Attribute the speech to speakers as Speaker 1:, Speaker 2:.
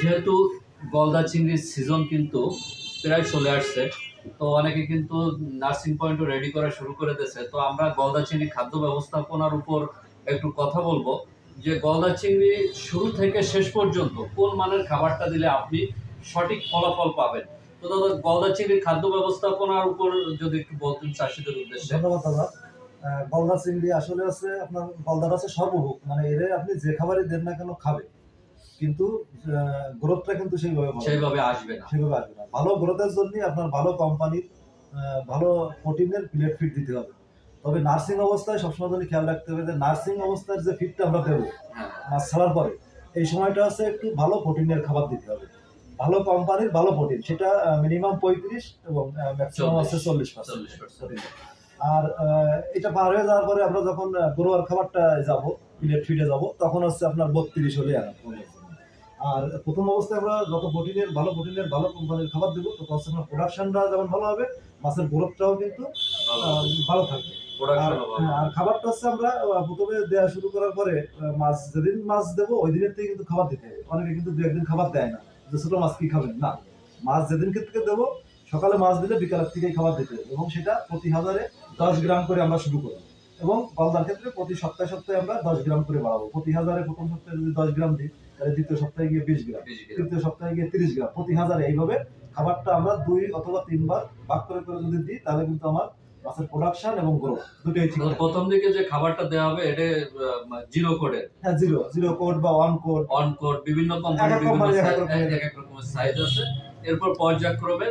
Speaker 1: যেহেতু গলদা চিংড়ির সিজন কিন্তু প্রায় চলে আসছে, তো অনেকে কিন্তু নার্সিং পয়েন্টও রেডি করা শুরু করে দিয়েছে। তো আমরা গলদা চিংড়ি খাদ্য ব্যবস্থাপনার উপর একটু কথা বলব যে গলদা চিংড়ি শুরু থেকে শেষ পর্যন্ত কোন মানের খাবারটা দিলে আপনি সঠিক ফলাফল পাবেন? তো দাদা, গলদা চিংড়ির খাদ্য ব্যবস্থাপনার উপর যদি একটু বলতেন চাষিদের উদ্দেশ্যে।
Speaker 2: ধন্যবাদ দাদা। গলদা চিংড়ি আসলে আছে আপনার গলদার আছে সর্বভোগ। মানে এর আপনি যে খাবারই দেন না কেন খাবে কিন্তু গ্রোথটা কিন্তু সেইভাবে
Speaker 1: সেইভাবে আসবে না।
Speaker 2: সেভাবে আসবে না। ভালো গ্রোথের জন্য আপনার ভালো কোম্পানির ভালো প্রোটিনের প্লেট ফিট দিতে হবে। তবে নার্সিং অবস্থায় সবসময় জন্য খেয়াল রাখতে হবে যে নার্সিং অবস্থার যে ফিটটা আমরা দেবো
Speaker 1: হ্যাঁ।
Speaker 2: মাছ ছাড়ার পরে এই সময়টা হচ্ছে একটু ভালো প্রোটিনের খাবার দিতে হবে। ভালো কোম্পানির ভালো প্রোটিন সেটা মিনিমাম পঁয়ত্রিশ এবং ম্যাক্সিমাম হচ্ছে চল্লিশ। পার্সেন্ট আর এটা পার হয়ে যাওয়ার পরে আমরা যখন গরুয়ার খাবারটা যাব প্লেট ফিটে যাব তখন হচ্ছে আপনার বত্রিশ হলে আনা আর প্রথম অবস্থায় আমরা যত প্রোটিনের ভালো প্রোটিনের ভালো কোম্পানির খাবার দেবো তত হচ্ছে আপনার প্রোডাকশনটা যেমন ভালো হবে মাছের গ্রোথটাও কিন্তু ভালো থাকবে। আর হ্যাঁ, আর খাবারটা হচ্ছে আমরা প্রথমে দেওয়া শুরু করার পরে মাছ যেদিন মাছ দেবো ওই দিনের থেকে কিন্তু খাবার দিতে হবে। অনেকে কিন্তু দু একদিন খাবার দেয় না যে ছোটো মাছ কি খাবেন? না। মাছ যেদিন থেকে দেবো সকালে মাছ দিলে বিকালের থেকেই খাবার দিতে হবে এবং সেটা প্রতি হাজারে দশ গ্রাম করে আমরা শুরু করব। এবং গলদার ক্ষেত্রে প্রতি সপ্তাহে সপ্তাহে আমরা দশ গ্রাম করে বাড়াবো। প্রতি হাজারে প্রথম সপ্তাহে যদি দশ গ্রাম দিই তাহলে দ্বিতীয় সপ্তাহে গিয়ে বিশ গ্রাম। তৃতীয় সপ্তাহে গিয়ে তিরিশ গ্রাম। প্রতি হাজারে এইভাবে খাবারটা আমরা দুই অথবা তিনবার ভাগ করে করে যদি দিই তাহলে কিন্তু আমার মাছের প্রোডাকশন এবং গ্রোথ দুটোই ঠিক
Speaker 1: প্রথম দিকে যে খাবারটা দেওয়া হবে এটা জিরো কোডের
Speaker 2: হ্যাঁ জিরো জিরো কোড বা ওয়ান কোড
Speaker 1: অন কোড বিভিন্ন কোম্পানির বিভিন্ন। এক এক রকমের। সাইজ আছে। এরপর পর্যায়ক্রমে